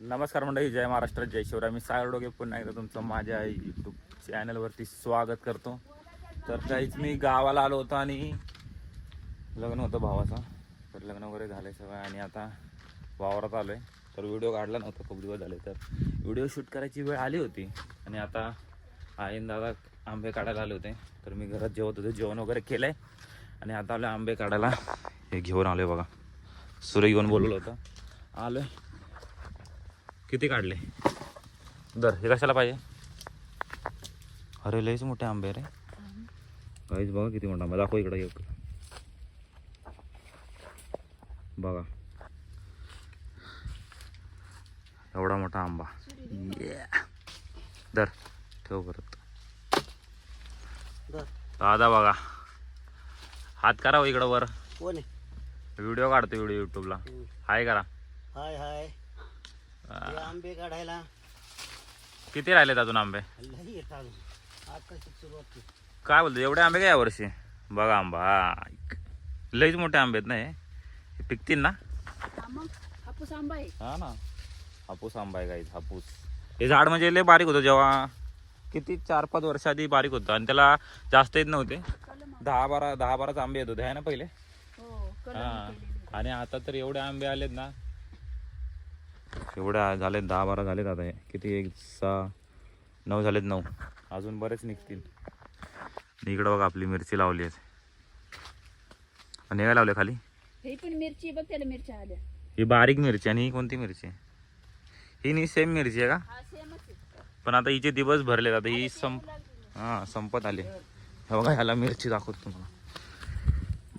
नमस्कार मंडळी जय महाराष्ट्र जय शिवराय. मी सागर डोगे पुन्हा एकदा तुमचं माझ्या यूट्यूब चॅनलवरती स्वागत करतो. तर काहीच मी गावाला आलो होतो आणि लग्न होतं भावाचं. तर लग्न वगैरे झालं सगळं आणि आता वावरात आलो आहे तर व्हिडिओ काढला नव्हता खूप दिवस झाले. तर व्हिडिओ शूट करायची वेळ आली होती आणि आता आईन दादा आंबे काढायला आले होते. तर मी घरात जेवत होते जेवण वगैरे केलं आहे आणि आता आलो आंबे काढायला. हे घेऊन आलो बघा. सुरे घेऊन बोलवलं होतं. आलो आहे किती काढले? दर हे कशाला पाहिजे? अरे लयच मोठे आंबे रे. काहीच बघा किती मोठा आंबा. दाखव इकडे एक बघा. एवढा मोठा आंबा. दर ठेव परत. बर दादा बघा. हात करा हो इकडं वर. कोण आहे? व्हिडिओ काढतो व्हिडिओ युट्यूबला. हाय करा. हाय हाय. आंबे काढायला. किती राहिलेत अजून आंबे? लई येत अजून. आकाशी सुरुवात केली. काय बोलतो एवढे आंबे काय यावर्षी बघा आंबा. लईच मोठे आंबे आहेत ना हे. हे पिकतील ना? हा मग हापूस आंबा आहे. हा ना. हापूस आंबा आहे काही हापूस. हे झाड म्हणजे लय बारीक होतं जेव्हा. किती चार पाच वर्ष आधी बारीक होतं आणि त्याला जास्त येत नव्हते. कलम दहा बारा दहा बाराच आंबे येत होते आहे ना पहिले? हो कलम हा. केलेले. आणि आता तर एवढे आंबे आलेत ना एवढे आ- झालेत दहा बारा झालेत आता हे. किती एक सहा नऊ झालेत नऊ. अजून बरेच निघतील. इकडं बघा आपली मिरची लावली आहे आणि हे काय लावले खाली? हे पण मिरची बघ त्याला मिरच्या आल्या. ही बारीक मिरची आणि ही कोणती मिरची? आहे ही नी सेम मिरची आहे का? पण आता हिचे दिवस भरले आता ही संप हां संपत आले. हे बघा ह्याला मिरची दाखवतो तुम्हाला.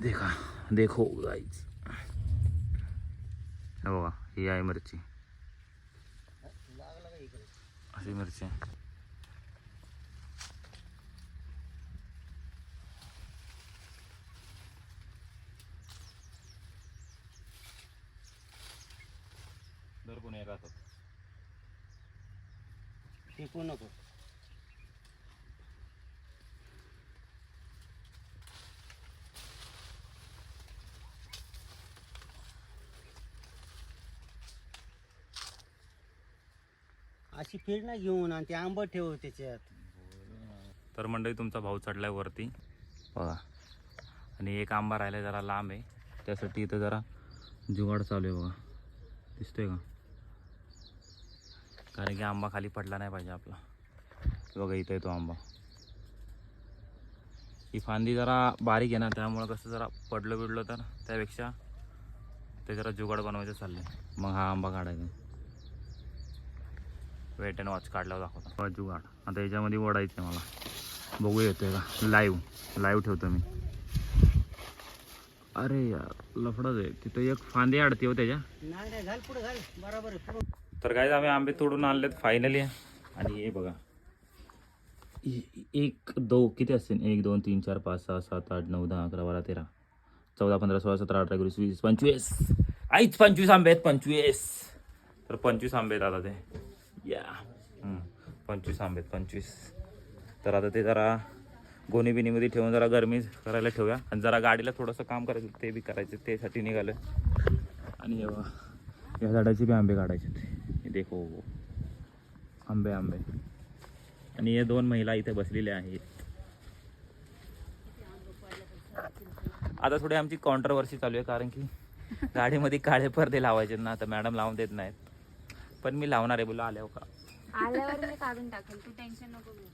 देखा देखो गाईच हे बघा ही आहे मिरची. अशी मिरची आहे दर कोणी एक हातात. फेकू नको अशी फीड ना घेऊन आणि ते आंबट ठेव त्याच्यात. तर मंडळी तुमचा भाऊ चढलाय वरती. बघा. आणि एक आंबा राहिला जरा लांब आहे. त्यासाठी इथं जरा जुगाड चालू आहे बघा. दिसतोय का? कारण की आंबा खाली पडला नाही पाहिजे आपला. बघा इथं आहे तो आंबा. ही फांदी जरा बारीक आहे ना त्यामुळं कसं जरा पडलं बिडलं तर त्यापेक्षा ते जरा जुगाड बनवायचं चाललंय. मग हा आंबा काढायचा. वेट अँड वॉच काढल्यावर दाखवतो. जुगाड आता याच्यामध्ये ओढायचं आहे मला. बघू येतोय का? लाईव्ह लाईव्ह ठेवतो मी. अरे यार लफडच आहे तिथं एक फांदी अडते हो त्याच्या. बरोबर तर काय आम्ही आंबे तोडून आणलेत फायनली आणि हे बघा. एक दो किती असतील? एक दोन तीन चार पाच सहा सात आठ नऊ दहा अकरा बारा तेरा. चौदा पंधरा सोळा सतरा अठरा एकोणीस वीस पंचवीस. आईच पंचवीस आंबे आहेत पंचवीस. तर पंचवीस आंबे आहेत आता ते. या पंचवीस आंबे आहेत पंचवीस. तर आता ते जरा गोणी बिनीमध्ये ठेवून जरा गरमी करायला ठेवूया. आणि जरा गाडीला थोडंसं काम करायचं ते बी करायचं त्यासाठी निघालं आणि या झाडाचे बी आंबे काढायचे हे देखो. आंबे आंबे. आणि या दोन महिला इथे बसलेल्या आहेत. आता थोडी आमची कॉन्ट्रवर्सी चालू आहे कारण की गाडीमध्ये काळे पडदे लावायचे ना आता मॅडम लावून देत नाहीत. पण मी लावणार आहे बोला आल्यावर का? आल्यावर मी काढून टाकेल तू टेन्शन नको घेऊ.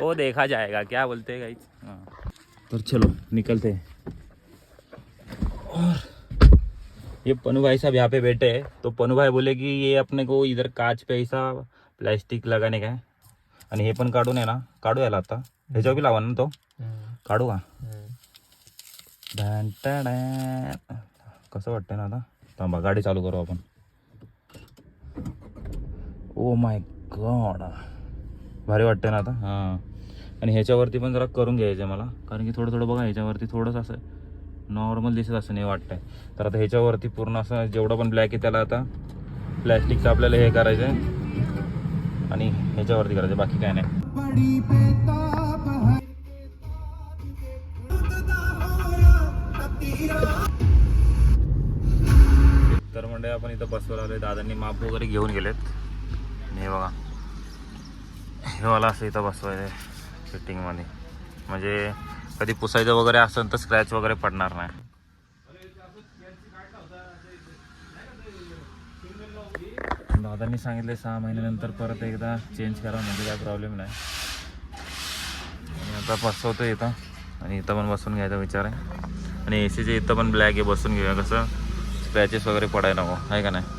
वो देखा जाएगा क्या बोलते हैं गाइस हाँ. तो चलो निकलते हैं. और ये पनू भाई साहब यहाँ पे बैठे हैं तो पनू भाई बोले कि ये अपने को इधर काच पे ऐसा प्लॅस्टिक लगाने का है। आणि हे पण काढून आहे ना काढू याला आता. ह्याच्यावर बी लावा ना तो. काढू का. कसं वाटतंय ना आता? थांबा गाडी चालू करू आपण. ओ माय गॉड भारी वाटतंय ना आता? हां. आणि ह्याच्यावरती पण जरा करून घ्यायचं आहे मला. कारण की थोडं थोडं बघा ह्याच्यावरती थोडंसं असं नॉर्मल दिसत असं नाही वाटतंय. तर आता ह्याच्यावरती पूर्ण असं जेवढं पण ब्लॅक आहे त्याला आता प्लॅस्टिकचं आपल्याला हे करायचं आहे आणि ह्याच्यावरती करायचं बाकी काय नाही. तर म्हणजे आपण इथं बसवायला आले दादांनी माप वगैरे घेऊन गेलेत. हे बघा. हे मला असं इथं बसवायचं फिटिंगमध्ये म्हणजे कधी पुसायचं वगैरे असेल तर स्क्रॅच वगैरे पडणार नाही. दादांनी सांगितले सहा महिन्यानंतर परत एकदा चेंज करा म्हणजे काय प्रॉब्लेम नाही. आणि आता बसवतो इथं. आणि इथं पण बसून घ्यायचा विचार आहे. आणि ए सीचे इथं पण ब्लॅक आहे बसून घेऊया. कसं स्क्रॅचेस वगैरे पडायला नको आहे का नाही?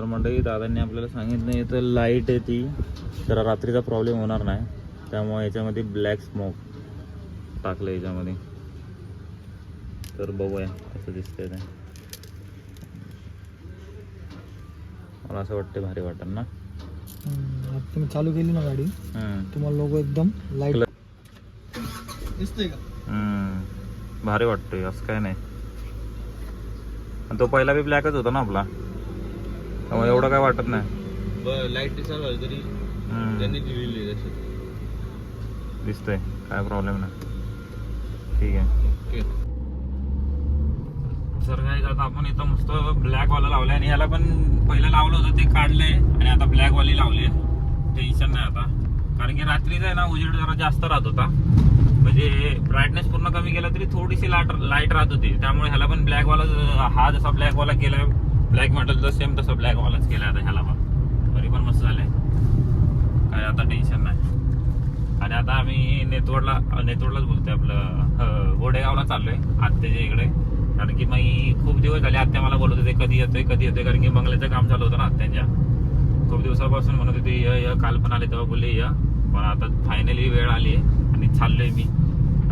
तर मंडळी दादांनी आपल्याला सांगितलं इथं लाइट आहे ती. जरा रात्रीचा प्रॉब्लेम होणार नाही. त्यामुळे याच्यामध्ये ब्लॅक स्मोक टाकलं याच्यामध्ये. तर बघूया कसं दिसतंय ते. मला असं वाटतं भारी वाटेल ना? तुम्ही चालू केली ना गाडी. तुम्हाला लोक एकदम लाइट. दिसतंय का? हम्म. भारी वाटतोय असं काय नाही. तो पहिला बी ब्लॅकच होता ना आपला? त्यामुळे एवढं काय वाटत नाही. लाइट तरी. दिलेली दिसतंय काय प्रॉब्लेम नाही. ठीक आहे. सर काय आता आपण इथं मस्त ब्लॅक वाला लावलाय आणि याला पण पहिलं लावलं होतं ते काढलंय आणि आता ब्लॅक वाली लावली टेन्शन नाही आता. कारण की रात्रीचा आहे ना उजेड जरा जास्त राहत होता. म्हणजे ब्राईटनेस पूर्ण कमी केला तरी थोडीशी लाट लाइट राहत होती. त्यामुळे ह्याला पण ब्लॅक वाला हा जसा ब्लॅक वाला ब्लॅक ब्लॅक तर सेम तसं ब्लॅक वालाच केला आता ह्याला पण. तरी पण मस्त झालंय. काय आता टेन्शन नाही. आणि आता आम्ही नेतवडला नेतवडलाच बोलतोय आपलं गोडेगावला चाललोय आत्याच्या इकडे. कारण की मी खूप दिवस झाले आत्या मला बोलत होते कधी येतोय कधी येतोय? कारण की बंगल्याचं काम चालू होतं ना आत्यांच्या. खूप दिवसापासून म्हणत होते य य काल पण आले तेव्हा बोलले य. पण आता फायनली वेळ आली आहे आणि चाललोय मी.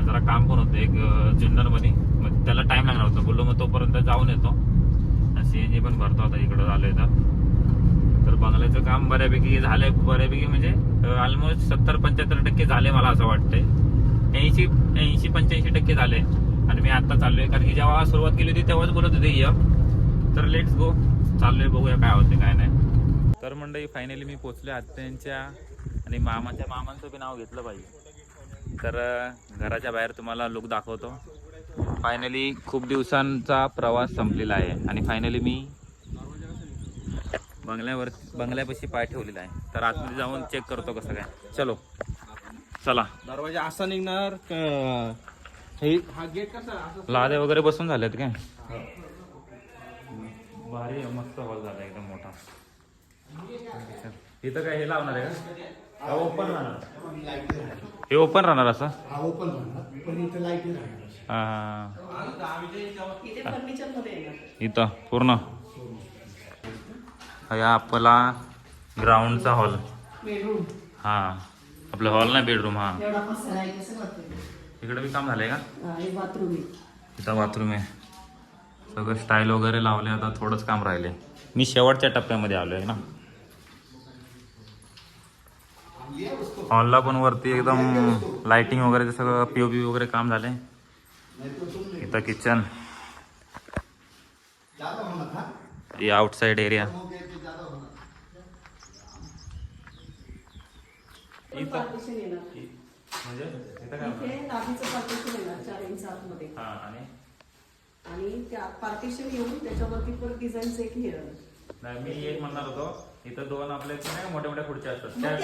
जरा काम पण होतं एक जुन्नरमध्ये. मग त्याला टाईम लागणार होता. बोललो मग तोपर्यंत जाऊन येतो. सीएनजी पण भरतो आता इकडं आलोय तर. तर बंगल्याचं काम बऱ्यापैकी झालंय बऱ्यापैकी म्हणजे ऑलमोस्ट सत्तर पंच्याहत्तर टक्के झाले मला असं वाटतंय. ऐंशी ऐंशी पंच्याऐंशी टक्के झाले. आणि मी आता चाललोय कारण की जेव्हा सुरुवात केली होती तेव्हाच बोलत होते य. तर लेट्स गो चाललोय बघूया काय होते काय नाही. तर मंडळी फायनली मी पोचले आत्यांच्या आणि मामाच्या मामांचं बी नाव घेतलं पाहिजे तर घराच्या बाहेर तुम्हाला लुक दाखवतो. फायनली खूप दिवसांचा प्रवास संपलेला आहे. आणि फायनली मी बंगल्यावर बंगल्यापाशी पाय ठेवलेला आहे. तर आतमध्ये जाऊन चेक करतो कसं काय. चलो. चला. दरवाजा असा निघणार हे हा गेट कसा? असा लादे वगैरे बसून झालेत काय? भारी आहे, मस्त हॉल झाला एकदम मोठा. इथं काय हे लावणार आहे का? ओपन राहणार. हे ओपन राहणार असं? हा ओपन राहणार पण इथे लाइट राहणार हा. इथे फर्निचरमध्ये येणार इथं पूर्ण. हा या आपला ग्राउंडचा हॉल बेडरूम हा. आपलं हॉल नाही बेडरूम हा. एवढा पसारा आहे कसं वाटतं इकडे बी काम झालंय का? बाथरूम आहे. इथं बाथरूम आहे. सगळं स्टाईल वगैरे लावले आता थोडंच काम राहिले. मी शेवटच्या टप्प्यामध्ये आलो आहे ना. हॉलला पण वरती एकदम लाइटिंग वगैरे सगळं पी ओ पी वगैरे काम झाले इथं किचन हे आउटसाइड एरिया म्हणजे आणि? त्या पार्टिशन येऊन त्याच्यावरती परत डिझाईनचं एक हे. नाही मी एक म्हणणार होतो इथं दोन आपले ते नाही का मोठ्या मोठ्या खुर्च्या असतात. त्या-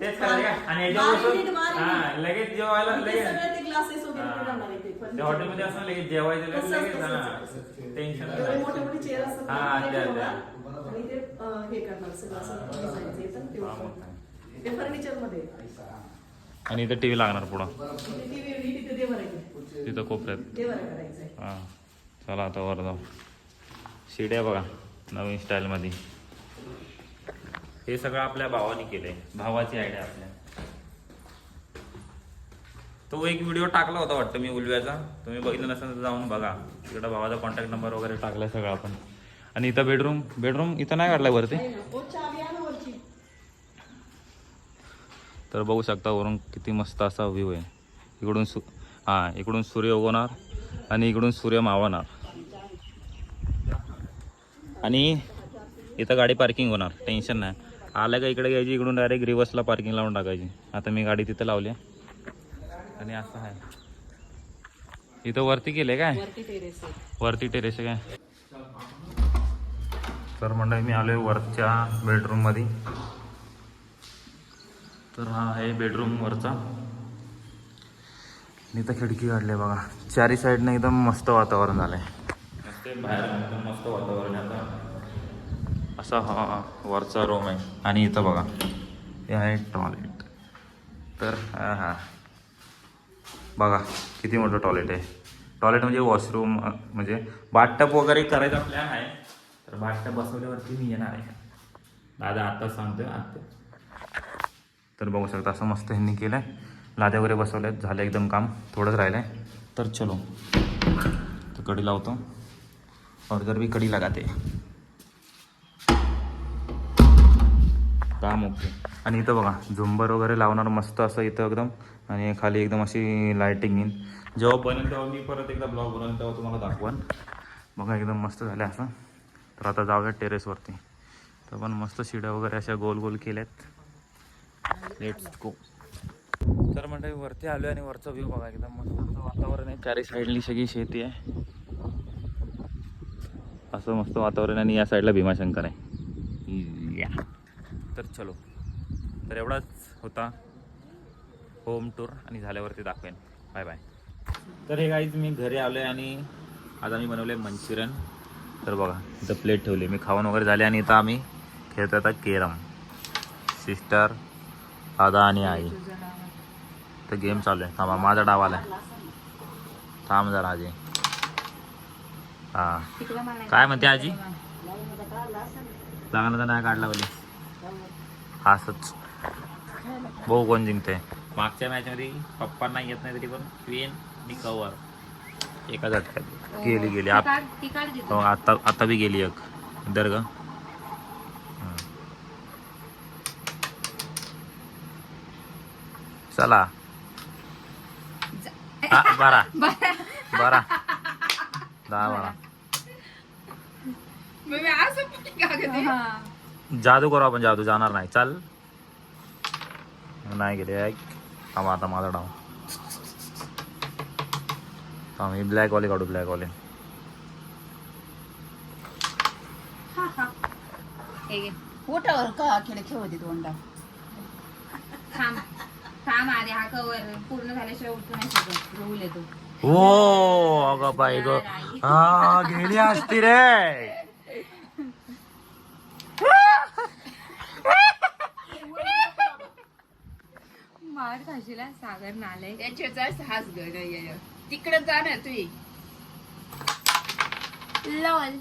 तेच- का? आणि याच्यावर बसून- हा. लगेच जेवायला आणि ते लगेच सगळे ते वगैरे हॉटेलमध्ये असं लगेच जेवायचं लगेच तसंच, लगेच तसंच, हा. तसंच. टेन्शन एवढे मोठे मोठे चेअर असतात हा, त्या- ते त्या. आणि ते अं, हे करणार सगळं असं डिझाईनचं येतं ना ते हा, मग. वापरतात. ते फर्निचरमध्ये. आणि इथं टीव्ही लागणार पुढं. तिथे ती वेगळी तिथे देवर आहे. तिथं कोपऱ्यात. देवर करायचंय. हा. चला आता वर जाऊ. शिड्या बघा नवीन स्टाईलमध्ये हे सगळं आपल्या भावाने केलंय. भावाची आयडिया आपल्या. तो एक व्हिडिओ टाकला होता वाटतं मी उलव्याचा. तुम्ही बघितलं नसेल तर जाऊन बघा. इकडं भावाचा कॉन्टॅक्ट नंबर वगैरे टाकलाय सगळं आपण. आणि इथं बेडरूम बेडरूम इथं नाही काढलाय वरती? तर बघू शकता वरून किती मस्त असा व्ह्यू आहे. इकडून सु हां इकडून सूर्य उगवणार आणि इकडून सूर्य मावणार. आणि इथं गाडी पार्किंग होणार. टेन्शन नाही. आलं का इकडे घ्यायची इकडून डायरेक्ट रिवर्सला पार्किंग लावून टाकायची. आता मी गाडी तिथं लावली आहे. आणि असं आहे. इथं वरती केले काय? वरती टेरेस आहे. वरती टेरेस आहे काय? तर मंडळी मी आलोय वरच्या बेडरूममध्ये तर हा आहे बेडरूम वरचा. आणि इथं खिडकी काढली आहे बघा. चारी साईडनं एकदम मस्त वातावरण झालंय. बाहेर एकदम मस्त वातावरण आहे आता. असा हा वरचा रूम आहे. आणि इथं बघा हे आहे टॉयलेट तर हा हा. बघा किती मोठं टॉयलेट आहे. टॉयलेट म्हणजे वॉशरूम म्हणजे बाथटब वगैरे करायचा प्लॅन आहे. तर बाथटप बसवल्यावरती मी येणार आहे. दादा आत्ताच सांगतोय आत्ता तर बघू शकता असं मस्त ह्यांनी केलं आहे लाद्या वगैरे बसवल्यात झालं एकदम काम थोडंच राहिलं आहे तर चलो. तर कडी लावतो. और जर भी कडी लगाते. काम ओके. आणि इथं बघा झुंबर वगैरे लावणार मस्त असं इथं एकदम. आणि खाली एकदम अशी लायटिंग येईन जेव्हा बनेल तेव्हा मी परत एकदा ब्लॉग बनवेल तेव्हा तुम्हाला दाखवन. बघा एकदम मस्त झालं असं. तर आता जाऊया टेरेसवरती तर पण मस्त शिड्या वगैरे अशा गोल गोल केल्यात. लेट्स गो तर म्हणजे वरती आलो आणि वरचा व्ह्यू बघा एकदम मस्त वातावरण आहे. चारी साईडली सगळी शेती आहे. असं मस्त वातावरण आणि या साईडला भीमाशंकर आहे. तर चलो. तर एवढाच होता. होम टूर आणि झाल्यावरती दाखवेन. बाय बाय तर हे काहीच मी घरी आलो आहे आणि आज आम्ही बनवले मंचुरियन. तर बघा इथं प्लेट ठेवली. मी खाऊन वगैरे झाले आणि इथं आम्ही खेळतो आता केरम. सिस्टर दादा आणि आई. तर गेम चालू आहे. थांबा माझा डाव आला थांब जरा आजी. हां. काय म्हणते आजी? लागणार तर नाही काढला बोली असंच. भाऊ कोण जिंकते मागच्या मॅचमध्ये पप्पांना येत नाही तरी पण क्वीन आणि कवर एका झटक्यात गेली गेली. आप हो आता आता बी गेली एक. दर ग चला. बारा. बारा. दहा बारा. जादू करू आपण जादू जाणार नाही चाल। नाही गेले ऐक थांबा आता माझा डाव थांब मी ब्लॅक वाले काढू ब्लॅक वाले। पोटावर का खेळ खेळते दोनदा थांब थांब आधी हा कवर पूर्ण झाल्याशिवाय उठू नाही शकत. रोल येतो हो अगं बाई ग। हा गेली असती रे। मार खाशीला सागर नाले त्याच्याचाच हाच गड तिकडे जा ना तू लॉल.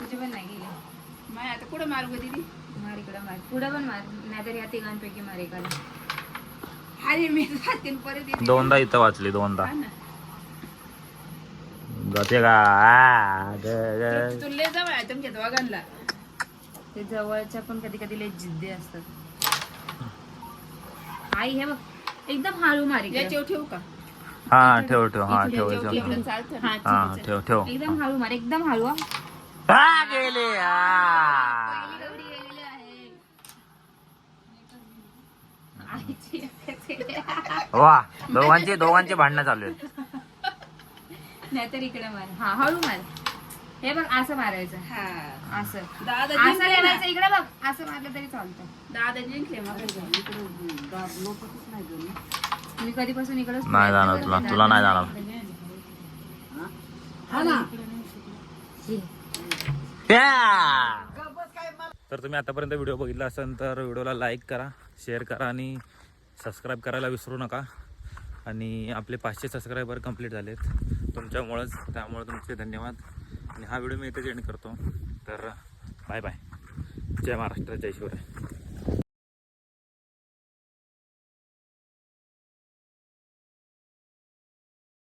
तुझे पण नाही गेले. माय आता कुठं मारू गं दीदी? मार इकडं मार. पुढं पण मार. नाहीतर या तिघांपैकी मार एकाला अरे मी जाते परत येते. दोनदा इथं वाचली दोनदा. हा ना. जाते का? आ, ग, ग. तू लय जवळ आहे तुमच्या दोघांना ते जवळच्या पण कधी कधी लय जिद्दी असतात. आई हे बघ एकदम हळू मार. याच्यावर ठेवू का हा ठेव ठेव हा ठेव ठेव ठेवलं चालतं ना. हा हा ठेव ठेव एकदम हळू मार एकदम हळू हा. हा गेले हा. आईची वा दोघांचे दोघांचे भांडणं चालू आहेत नाहीतर इकडे मार हा हळू मार हे बघ असं मारायचं. हा. असं. दादा असं जिंकले ना. ठेवायचं इकडे बघ असं मारलं तरी चालतं. दादा जिंकले मग मी कधीपासून इकडे नाही जाणार तुला. तुला नाही जाणार. तर तुम्ही आतापर्यंत व्हिडिओ बघितला असेल तर व्हिडिओला लाईक करा शेअर करा आणि सबस्क्राईब करायला विसरू नका. आणि आपले पाचशे सबस्क्रायबर कंप्लीट झालेत. तुमच्यामुळंच त्यामुळे तुमचे धन्यवाद. आणि हा व्हिडिओ मी इथे एंड करतो. तर बाय बाय जय महाराष्ट्र जय शिवराय.